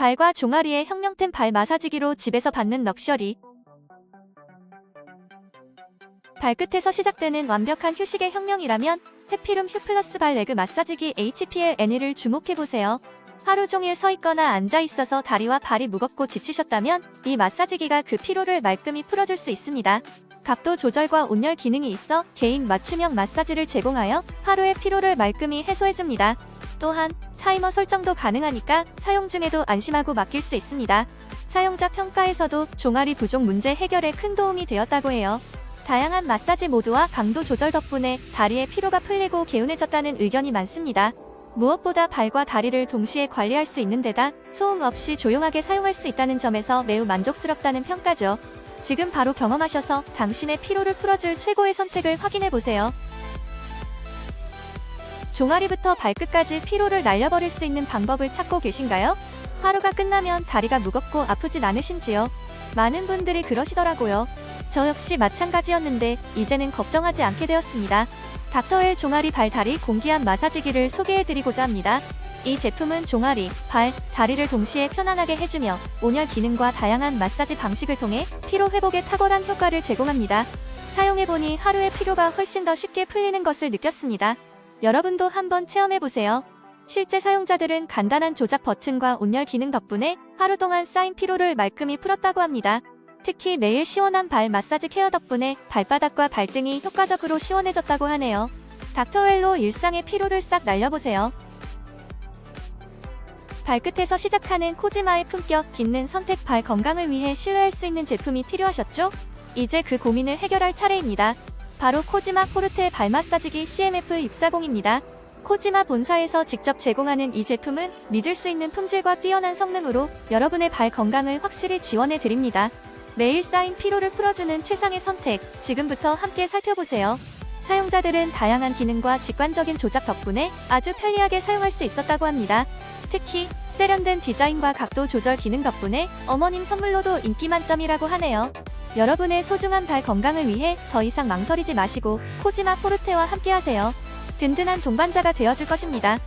발과 종아리의 혁명템 발 마사지기로 집에서 받는 럭셔리. 발끝에서 시작되는 완벽한 휴식의 혁명이라면 해피룸 휴플러스 발 레그 마사지기 HPL 애니를 주목해보세요. 하루 종일 서 있거나 앉아 있어서 다리와 발이 무겁고 지치셨다면 이 마사지기가 그 피로를 말끔히 풀어줄 수 있습니다. 각도 조절과 온열 기능이 있어 개인 맞춤형 마사지를 제공하여 하루의 피로를 말끔히 해소해줍니다. 또한 타이머 설정도 가능하니까 사용 중에도 안심하고 맡길 수 있습니다. 사용자 평가에서도 종아리 부종 문제 해결에 큰 도움이 되었다고 해요. 다양한 마사지 모드와 강도 조절 덕분에 다리의 피로가 풀리고 개운해졌다는 의견이 많습니다. 무엇보다 발과 다리를 동시에 관리할 수 있는 데다 소음 없이 조용하게 사용할 수 있다는 점에서 매우 만족스럽다는 평가죠. 지금 바로 경험하셔서 당신의 피로를 풀어줄 최고의 선택을 확인해보세요. 종아리부터 발끝까지 피로를 날려버릴 수 있는 방법을 찾고 계신가요? 하루가 끝나면 다리가 무겁고 아프진 않으신지요? 많은 분들이 그러시더라고요. 저 역시 마찬가지였는데 이제는 걱정하지 않게 되었습니다. 닥터웰 종아리 발 다리 공기압 마사지기를 소개해드리고자 합니다. 이 제품은 종아리, 발, 다리를 동시에 편안하게 해주며 온열 기능과 다양한 마사지 방식을 통해 피로 회복에 탁월한 효과를 제공합니다. 사용해보니 하루의 피로가 훨씬 더 쉽게 풀리는 것을 느꼈습니다. 여러분도 한번 체험해보세요. 실제 사용자들은 간단한 조작 버튼과 온열 기능 덕분에 하루 동안 쌓인 피로를 말끔히 풀었다고 합니다. 특히 매일 시원한 발 마사지 케어 덕분에 발바닥과 발등이 효과적으로 시원해졌다고 하네요. 닥터웰로 일상의 피로를 싹 날려보세요. 발끝에서 시작하는 코지마의 품격 깊는 선택 발 건강을 위해 신뢰할 수 있는 제품이 필요하셨죠? 이제 그 고민을 해결할 차례입니다. 바로 코지마 포르테 발 마사지기 CMF640입니다. 코지마 본사에서 직접 제공하는 이 제품은 믿을 수 있는 품질과 뛰어난 성능으로 여러분의 발 건강을 확실히 지원해 드립니다. 매일 쌓인 피로를 풀어주는 최상의 선택, 지금부터 함께 살펴보세요. 사용자들은 다양한 기능과 직관적인 조작 덕분에 아주 편리하게 사용할 수 있었다고 합니다. 특히 세련된 디자인과 각도 조절 기능 덕분에 어머님 선물로도 인기 만점이라고 하네요. 여러분의 소중한 발 건강을 위해 더 이상 망설이지 마시고 코지마 포르테와 함께하세요. 든든한 동반자가 되어줄 것입니다.